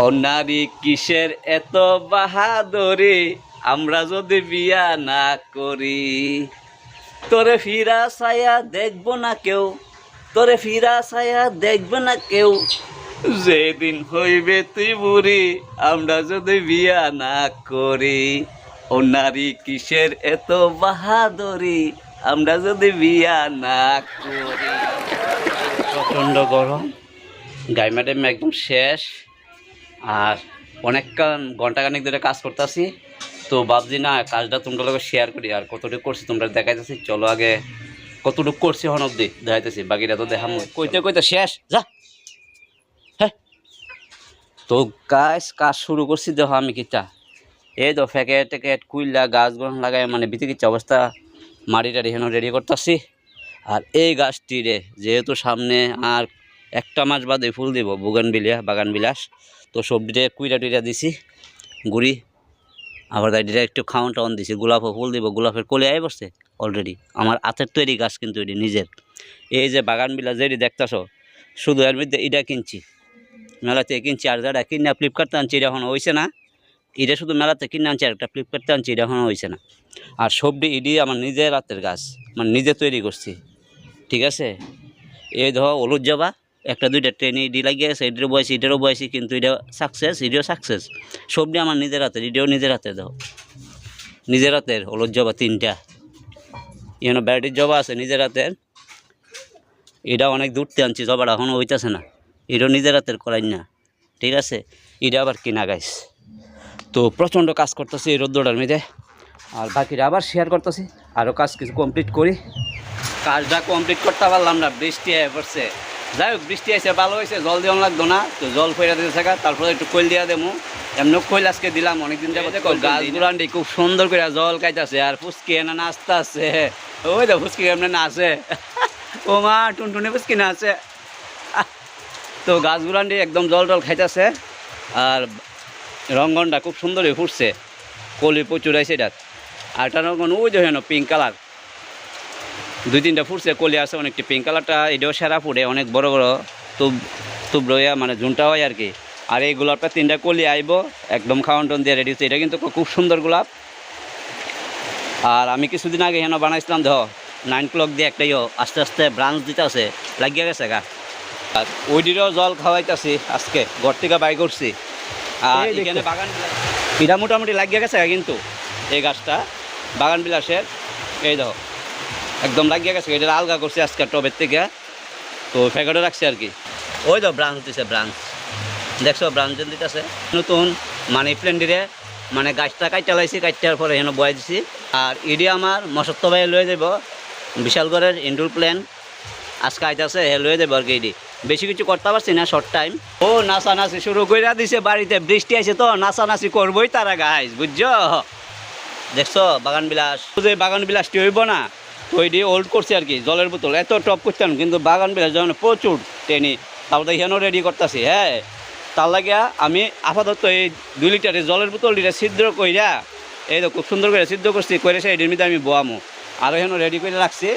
নারী কিসের এত বাহাদুরি? আমরা যদি বিয়া না করি, তোরে ফিরা ছায়া দেখব না কেউ, তোরে ফিরা ছায়া দেখবে না কেউ। যেদিন হইবে তুই বুড়ি আমরা যদি বিয়া না করি, ও নারী কিসের এত বাহাদুরি? আমরা যদি বিয়া না করি। প্রচণ্ড গরম। গাই ম্যাডাম একদম শেষ। আর অনেকক্ষণ, ঘন্টাখানিক ধরে কাজ করতেছি। তো ভাবছি, না, কাজটা তোমরা লোক শেয়ার করি, আর কতটুকু করছি তোমরা দেখাইতেছি। চলো আগে কতটুকু করছি হন অব্দি দেখাইতেছি। বাকিটা তো দেখাম। কইতে কইতে, শেষ, যা। হ্যাঁ। তো কাজ কাজ শুরু করছি, দেখো আমি কিটা। এই তো ফ্যাকেট ট্যাকেট কুইল্লা গাছ গ্রহণ লাগাই মানে বিতি কিচ্ছা অবস্থা। মাটি টাড়ি হেন রেডি করতেছি। আর এই গাছটি রে, যেহেতু সামনে আর একটা মাস বাদে ফুল দিব, বুগান বিলিয়া, বাগান বিলাস। তো সবজিটা কুইরা টুইরা দিছি, গুড়ি, আবার দাইডিটা একটু খাওয়ান টাউন দিছি। গোলাপও ফুল দিব, গোলাপের কলে আই বসছে অলরেডি আমার আতের তৈরি গাছ কিন্তু এটি নিজের। এই যে বাগান বিলাস যেটি দেখতেছ, শুধু এর মধ্যে এটা কিনছি। মেলাতে কিনছি, আর যারা কিনা ফ্লিপকার্টে আনছি, এটা এখনও হয়েছে না। এটা শুধু মেলাতে কিনে আনছি, আর একটা ফ্লিপকার্টে আনছি, এটা এখনও হয়েছে না। আর সবজি ইডি আমার নিজের হাতের গাছ মানে নিজে তৈরি করছি। ঠিক আছে? এই ধর হলুদ জবা একটা, দুইটা ট্রেনে ইডি লাগিয়ে গেছে, এটারও বয়সী এটারও বয়সী, কিন্তু এটা সাকসেস এটিও সাকসেস সবজি আমার নিজের হাতের, এটাও নিজের হাতে দাও। নিজের হাতের, হলুদ জবা তিনটা। এখানে ব্যাটির জবা আছে নিজের হাতের। এটা অনেক দূরতে আনছি, জবাটা এখনও হইতেছে না। এটাও নিজের হাতের করাই না। ঠিক আছে? এটা আবার কিনা গাইস তো প্রচণ্ড কাজ করতেছি এই রোদ্দুটার মধ্যে। আর বাকিটা আবার শেয়ার করতেছি। আরও কাজ কিছু কমপ্লিট করি। কাজটা কমপ্লিট করতে পারলাম না, বৃষ্টি হয়ে পড়ছে। যাই হোক বৃষ্টি আছে ভালো হয়েছে জল দেওয়া লাগতো না তো জল ফেরা দিতে থাকা তারপরে একটু কইল দিয়া দেবো এমনি কইল আজকে দিলাম অনেকদিন যাব দেখো গাছগুলান্ডি খুব সুন্দর করে জল খাইতেছে আর ফুচকি এনে নাচতে আছে ওই তো ফুচকি এমনি নাচে। ও মা টুনটুনি ফুচকি নাচে। তো গাছগুলান্ডি একদম জল টল খাইতেছে আর রঙ্গনটা খুব সুন্দর হয়ে ফুটছে। কলি প্রচুর আছে এটা আর একটা রঙ্গন ওই যে পিঙ্ক কালার দুই তিনটা ফুটছে কলি আছে অনেকটি পিঙ্ক কালারটা এটাও সেরা ফুটে অনেক বড় বড় তুব তুব রইয়া মানে ঝুনটা হয় আর কি। আর এই গোলাপটা তিনটা কলি আইব একদম খাওয়ান টন দিয়ে রেডি হচ্ছে। এটা কিন্তু খুব সুন্দর গোলাপ। আর আমি কিছুদিন আগে হেন বানাইছিলাম দেহ নাইন ক্লক দিয়ে একটা ইয়ে আস্তে আস্তে ব্রাঞ্চ দিতে আছে লাগিয়ে গেছে গা। আর ওইদিরও জল খাওয়াইতেছি আজকে ঘর থেকে বাই করছি। আর এখানে বাগান এটা মোটামুটি লাগিয়ে গেছে কিন্তু এই গাছটা বাগান বিলাসের এই দেখো একদম লাগিয়ে গেছে, এটা আলগা করছে আজকে টবের থেকে। তো ফ্যাকেটে রাখছে আর কি। ওই তো ব্রাঞ্চ দিছে, ব্রাঞ্চ। দেখছ, ব্রাঞ্চ দিতেছে। নতুন, মানি প্ল্যান্ডিরে মানে গাছটা কাইটা লাইছি, কাইটার পরে এখানে বয়ে দিছি। আর ইডি আমার মসত্ব ভাই লয়ে যাব, বিশালগড়ের ইন্ডোর প্ল্যান আজকে আইতাছে, হে লয়ে যাব আর কি ইডি। বেশি কিছু করতে পারছি না শর্ট টাইম ও নাচা নাচানাচি শুরু করে দিছে, বাড়িতে বৃষ্টি আছে তো নাচা নাচানাচি করবোই তারা গাছ বুঝছ? দেখছ, বাগান বিলাস। বাগান বিলাসটি হইব না? ওই দিয়ে ওল্ড করছে আর কি, জলের বোতল। এত টপ করতাম, কিন্তু বাগান বিলাস যখন প্রচুর টেনি তারপরে এখানেও রেডি করতেছি হ্যাঁ। তার লাগিয়া আমি আপাতত এই দুই লিটারের জলের বোতল দিটা ছিদ্র কইরা, এই তো খুব সুন্দর করে সিদ্ধ করছি করে সেই মধ্যে আমি বোয়ামো। আর এখানে রেডি করে রাখছি।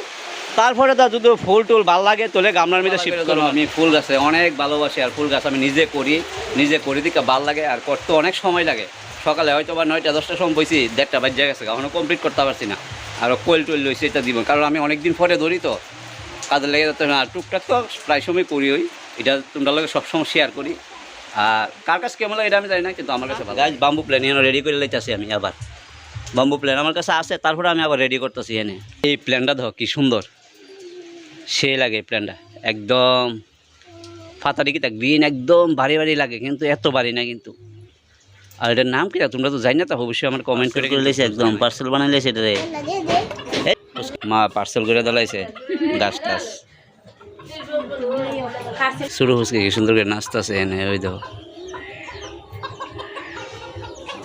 তারপরে তা যদি ফুল টুল ভালো লাগে তোলে গামলার মধ্যে শিফট করব আমি ফুল গাছে অনেক ভালোবাসি, আর ফুল গাছ আমি নিজে করি নিজে করি দিকে ভালো লাগে, আর করতে অনেক সময় লাগে। সকালে হয়তো বা নয়টা, দশটার সময় বইছি, দেড়টা বাজে গেছে এখনও কমপ্লিট করতে পারছি না। আর কোয়েল টোয়েল লইছি, এটা দিব কারণ আমি অনেক দিন পরে ধরি তো। কাজে লেগে যেতে আর টুকটাক তো প্রায় সময় করি ওই। এটা তোমরা লোক সবসময় শেয়ার করি। আর কার কাছে কেমন লাগে এটা আমি জানি না, কিন্তু আমার কাছে গাছ বাম্বু প্ল্যান এখানে রেডি করে লাইতেছি আমি আবার। বাম্বু প্ল্যান আমার কাছে আছে, তারপরে আমি আবার রেডি করতেছি এনে। এই প্ল্যানটা ধর, কি সুন্দর। সে লাগে প্ল্যানটা একদম ফাতা দিকে গ্রিন একদম ভারী ভারী লাগে, কিন্তু এত ভারী না কিন্তু। আর এটার নাম কি? তোমরা তো জানি না তো অবশ্যই আমার কমেন্ট করে লেছে একদম। পার্সেল বানাই লেছে এটা মা পার্সেল করে দলাইছে গাছ টাছ। শুরু হচ্ছে কি? সুন্দর করে নাচতেছে এনে ওই দেখো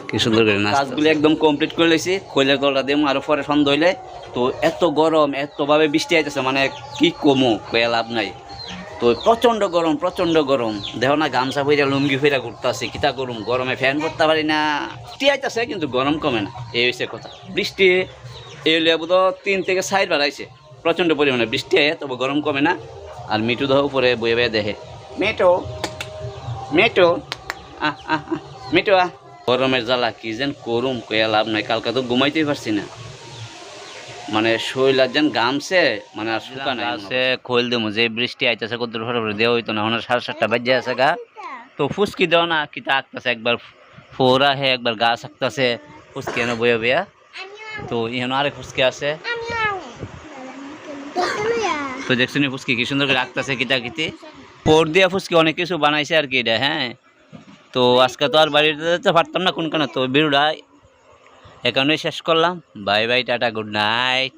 কি সুন্দর করে নাচ কাজগুলো একদম কমপ্লিট করে লেছি খৈলের গলটা দিম আরও পরে সন্ধ্যা হইলে। তো এত গরম এতভাবে বৃষ্টি আইতেছে মানে কি কমো কয়া লাভ নাই। তো প্রচণ্ড গরম প্রচণ্ড গরম। দেহ না, গামছা ফইরা লুঙ্গি ফইরা ঘুরতেছে, কিতা গরম? গরমে ফ্যান করতে পারি না। বৃষ্টি আইতেছে কিন্তু গরম কমে না। এই হচ্ছে কথা। বৃষ্টি, এই লেবু তো তিন থেকে বার আইছে। প্রচণ্ড পরিমাণে বৃষ্টি আয় তবে গরম কমে না। আর মিঠু দেহ উপরে বয়ে বয়ে দেখে। মেটো মেটো আহ। মিটু আহ। গরমের জ্বালা কি যেন করুম কয়া লাভ নাই। কালকে তো ঘুমাইতেই পারছি না। মানে শৈলার যেন গামছে মানে আর শুকা নাই আছে খোল দেবো যে বৃষ্টি আইতেছে কত দেওয়া হইতো না ওনার সাড়ে সাতটা বাজে আছে গা। তো ফুসকি দেও না কিতা আঁকতেছে একবার ফোরা হে একবার গাছ আঁকতেছে ফুসকি এনে বইয়া বইয়া। তো ইহানো আরেক ফুসকি আছে। তো দেখছি নি ফুসকি কি সুন্দর করে আঁকতেছে কিতা কিতি। পর দিয়া ফুসকি অনেক কিছু বানাইছে আর কি এটা হ্যাঁ। তো আজকে তো আর বাড়িতে পারতাম না কোন কেন তো বিরুড়া এখানেই শেষ করলাম। Bye bye tata good night.